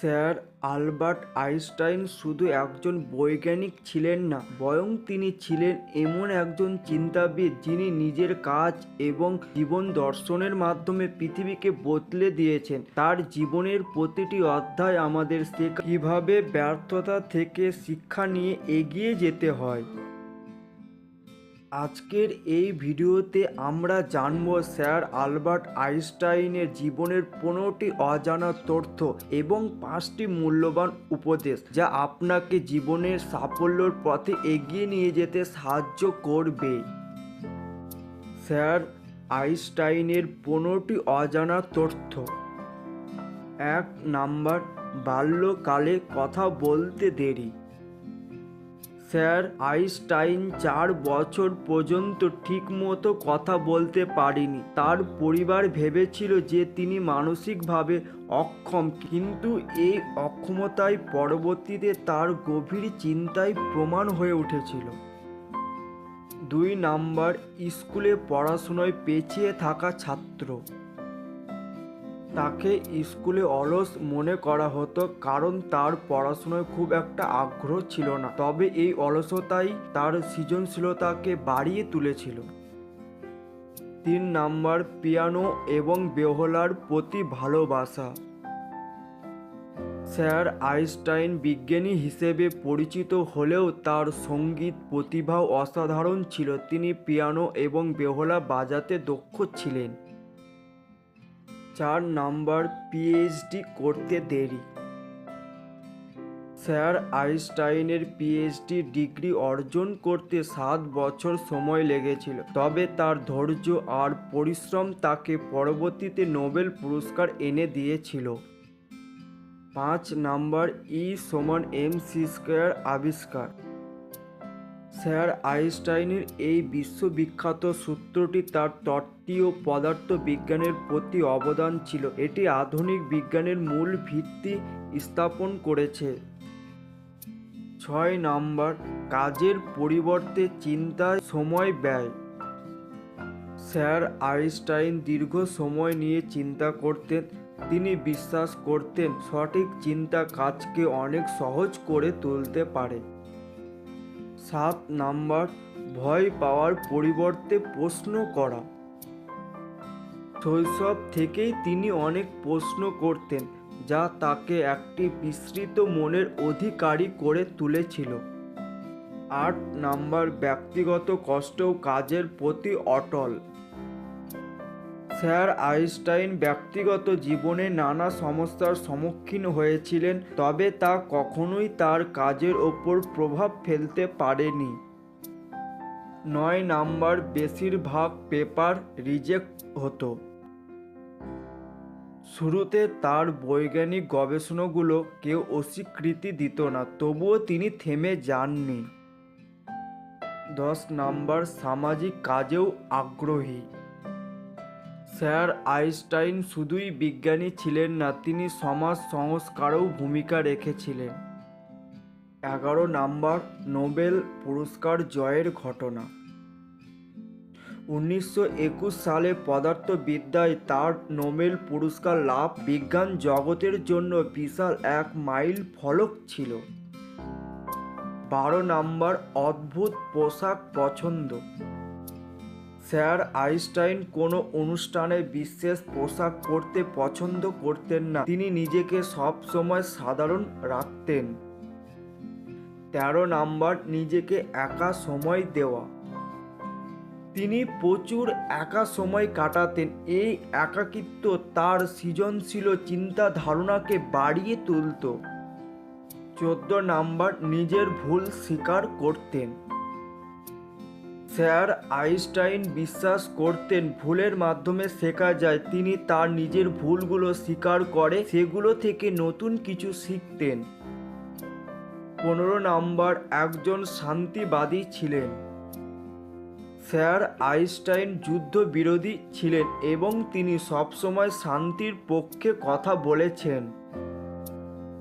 Sir Albert Einstein শুধু একজন বৈজ্ঞানিক ছিলেন না, বরং তিনি ছিলেন এমন একজন চিন্তাবিদ যিনি নিজের কাজ এবং জীবন দর্শনের মাধ্যমে পৃথিবীকে বদলে দিয়েছেন। তার জীবনের প্রতিটি অধ্যায় আমাদের শেখা কীভাবে ব্যর্থতা থেকে শিক্ষা নিয়ে এগিয়ে যেতে হয়। আজকের এই ভিডিওতে আমরা জানব স্যার আলবার্ট আইনস্টাইনের জীবনের পনেরোটি অজানা তথ্য এবং পাঁচটি মূল্যবান উপদেশ যা আপনাকে জীবনের সাফল্যর পথে এগিয়ে নিয়ে যেতে সাহায্য করবে। স্যার আইনস্টাইনের পনেরোটি অজানা তথ্য। এক নাম্বার, বাল্যকালে কথা বলতে দেরি। স্যার আইনস্টাইন চার বছর পর্যন্ত ঠিকমতো কথা বলতে পারেনি। তার পরিবার ভেবেছিল যে তিনি মানসিকভাবে অক্ষম, কিন্তু এই অক্ষমতায় পরবর্তীতে তার গভীর চিন্তায় প্রমাণ হয়ে উঠেছিল। দুই নাম্বার, স্কুলে পড়াশোনায় পেছিয়ে থাকা ছাত্র। তাকে স্কুলে অলস মনে করা হতো, কারণ তার পড়াশোনায় খুব একটা আগ্রহ ছিল না। তবে এই অলসতাই তার সৃজনশীলতাকে বাড়িয়ে তুলেছিল। তিন নাম্বার, পিয়ানো এবং বেহলার প্রতি ভালোবাসা। স্যার আইনস্টাইন বিজ্ঞানী হিসেবে পরিচিত হলেও তার সংগীত প্রতিভাও অসাধারণ ছিল। তিনি পিয়ানো এবং বেহলা বাজাতে দক্ষ ছিলেন। চার নাম্বার পিএইচডি করতে দেরি। স্যার আইনস্টাইনের পিএইচডি ডিগ্রি অর্জন করতে সাত বছর সময় লেগেছিল, তবে তার ধৈর্য আর পরিশ্রম তাকে পরবর্তীতে নোবেল পুরস্কার এনে দিয়েছিল। পাঁচ নাম্বার ই সমান এম সি স্কোয়ার আবিষ্কার। স্যার আইনস্টাইনের এই বিশ্ববিখ্যাত সূত্রটি তার তত্ত্বীয় পদার্থ বিজ্ঞানের প্রতি অবদান ছিল। এটি আধুনিক বিজ্ঞানের মূল ভিত্তি স্থাপন করেছে। ছয় নাম্বার, কাজের পরিবর্তে চিন্তায় সময় ব্যয়। স্যার আইনস্টাইন দীর্ঘ সময় নিয়ে চিন্তা করতেন, তিনি বিশ্বাস করতেন সঠিক চিন্তা কাজকে অনেক সহজ করে তুলতে পারে। সাত নাম্বার, ভয় পাওয়ার পরিবর্তে প্রশ্ন করা। শৈশব থেকেই তিনি অনেক প্রশ্ন করতেন, যা তাকে একটি বিস্তৃত মনের অধিকারী করে তুলেছিল। আট নাম্বার, ব্যক্তিগত কষ্ট কাজের প্রতি অটল। স্যার আইনস্টাইন ব্যক্তিগত জীবনে নানা সমস্যার সম্মুখীন হয়েছিলেন, তবে তা কখনোই তার কাজের ওপর প্রভাব ফেলতে পারেনি। নয় নাম্বার বেশিরভাগ পেপার রিজেক্ট হতো। শুরুতে তার বৈজ্ঞানিক গবেষণাগুলো কেউ অস্বীকৃতি দিত না, তবুও তিনি থেমে যাননি। দশ নাম্বার সামাজিক কাজেও আগ্রহী। স্যার আইনস্টাইন শুধুই বিজ্ঞানী ছিলেন না, তিনি সমাজ সংস্কারেও ভূমিকা রেখেছিলেন। এগারো নাম্বার নোবেল পুরস্কার জয়ের ঘটনা। উনিশশো একুশ সালে পদার্থবিদ্যায় তার নোবেল পুরস্কার লাভ বিজ্ঞান জগতের জন্য বিশাল এক মাইল ফলক ছিল। বারো নাম্বার অদ্ভুত পোশাক পছন্দ। স্যার আইনস্টাইন কোনো অনুষ্ঠানে বিশেষ পোশাক পরতে পছন্দ করতেন না। তিনি নিজেকে সব সময় সাধারণ রাখতেন। তেরো নাম্বার, নিজেকে একা সময় দেওয়া। তিনি প্রচুর একা সময় কাটাতেন। এই একাকিত্ব তার সৃজনশীল চিন্তা ধারণাকে বাড়িয়ে তুলত। চোদ্দ নাম্বার, নিজের ভুল স্বীকার করতেন। স্যার আইনস্টাইন বিশ্বাস করতেন, ভুলের মাধ্যমে শেখা যায়। তিনি তার নিজের ভুলগুলো স্বীকার করে সেগুলো থেকে নতুন কিছু শিখতেন। পনেরো নাম্বার, একজন শান্তিবাদী ছিলেন। স্যার আইনস্টাইন যুদ্ধ বিরোধী ছিলেন এবং তিনি সবসময় শান্তির পক্ষে কথা বলেছেন।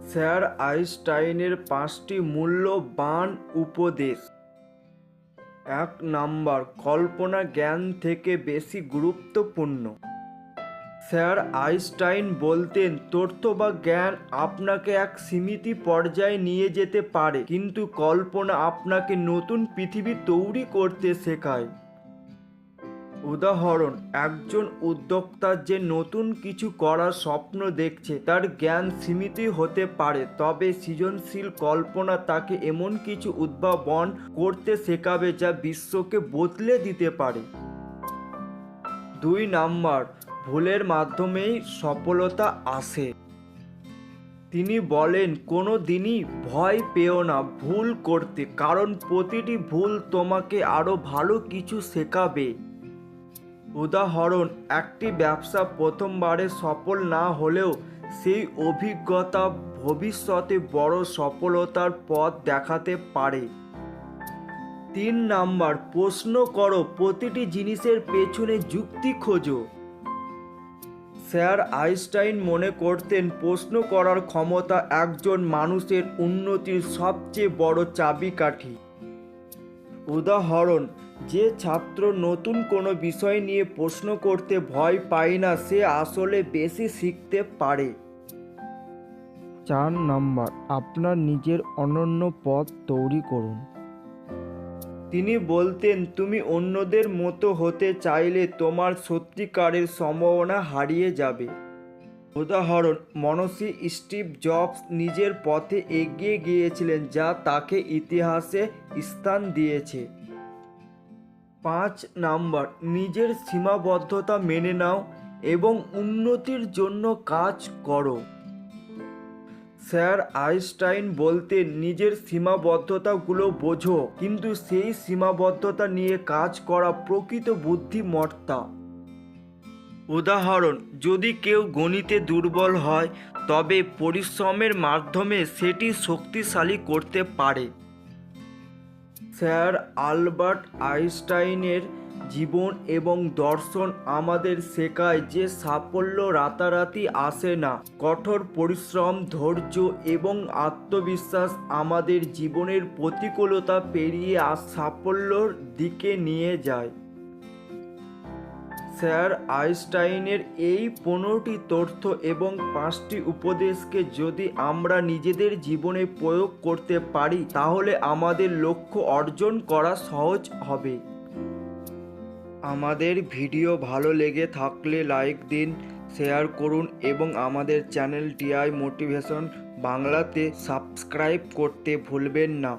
স্যার আইনস্টাইনের পাঁচটি মূল্যবান উপদেশ। এক নাম্বার, কল্পনা জ্ঞান থেকে বেশি গুরুত্বপূর্ণ। স্যার আইনস্টাইন বলতেন তথ্য বা জ্ঞান আপনাকে এক সীমিত পর্যায়ে নিয়ে যেতে পারে, কিন্তু কল্পনা আপনাকে নতুন পৃথিবী তৈরি করতে শেখায়। উদাহরণ, একজন উদ্যোক্তা যে নতুন কিছু করার স্বপ্ন দেখছে, তার জ্ঞান সীমিতই হতে পারে, তবে সৃজনশীল কল্পনা তাকে এমন কিছু উদ্ভাবন করতে শেখাবে যা বিশ্বকে বদলে দিতে পারে। দুই নাম্বার, ভুলের মাধ্যমেই সফলতা আসে। তিনি বলেন, কোনো দিনই ভয় পেও না ভুল করতে, কারণ প্রতিটি ভুল তোমাকে আরও ভালো কিছু শেখাবে। উদাহরণ, একটি ব্যবসা প্রথমবারে সফল না হলেও সেই অভিজ্ঞতা ভবিষ্যতে বড় সফলতার পথ দেখাতে পারে। তিন নাম্বার, প্রশ্ন করো, প্রতিটি জিনিসের পেছনে যুক্তি খোঁজো। স্যার আইনস্টাইন মনে করতেন, প্রশ্ন করার ক্ষমতা একজন মানুষের উন্নতির সবচেয়ে বড় চাবিকাঠি। উদাহরণ যে ছাত্র নতুন কোনো বিষয় নিয়ে প্রশ্ন করতে ভয় পায় না, সে আসলে বেশি শিখতে পারে। চার নম্বর, আপনার নিজের অনন্য পথ তৈরি করুন। তিনি বলতেন, তুমি অন্যদের মতো হতে চাইলে তোমার সত্যিকারের সম্ভাবনা হারিয়ে যাবে। উদাহরণ, মনসী স্টিভ জবস নিজের পথে এগিয়ে গিয়েছিলেন, যা তাকে ইতিহাসে স্থান দিয়েছে। পাঁচ নাম্বার, নিজের সীমাবদ্ধতা মেনে নাও এবং উন্নতির জন্য কাজ করো। স্যার আইনস্টাইন বলতেন, নিজের সীমাবদ্ধতাগুলো বোঝো, কিন্তু সেই সীমাবদ্ধতা নিয়ে কাজ করা প্রকৃত বুদ্ধিমত্তা। উদাহরণ, যদি কেউ গণিতে দুর্বল হয়, তবে পরিশ্রমের মাধ্যমে সেটি শক্তিশালী করতে পারে। স্যার আলবার্ট আইনস্টাইনের জীবন এবং দর্শন আমাদের শেখায় যে সাফল্য রাতারাতি আসে না। কঠোর পরিশ্রম, ধৈর্য এবং আত্মবিশ্বাস আমাদের জীবনের প্রতিকূলতা পেরিয়ে সাফল্যর দিকে নিয়ে যায়। স্যার আইনস্টাইনের এই পনেরোটি তথ্য এবং পাঁচটি উপদেশকে যদি আমরা নিজেদের জীবনে প্রয়োগ করতে পারি, তাহলে আমাদের লক্ষ্য অর্জন করা সহজ হবে। আমাদের ভিডিও ভালো লেগে থাকলে লাইক দিন, শেয়ার করুন এবং আমাদের চ্যানেল টিআই মোটিভেশন বাংলাতে সাবস্ক্রাইব করতে ভুলবেন না।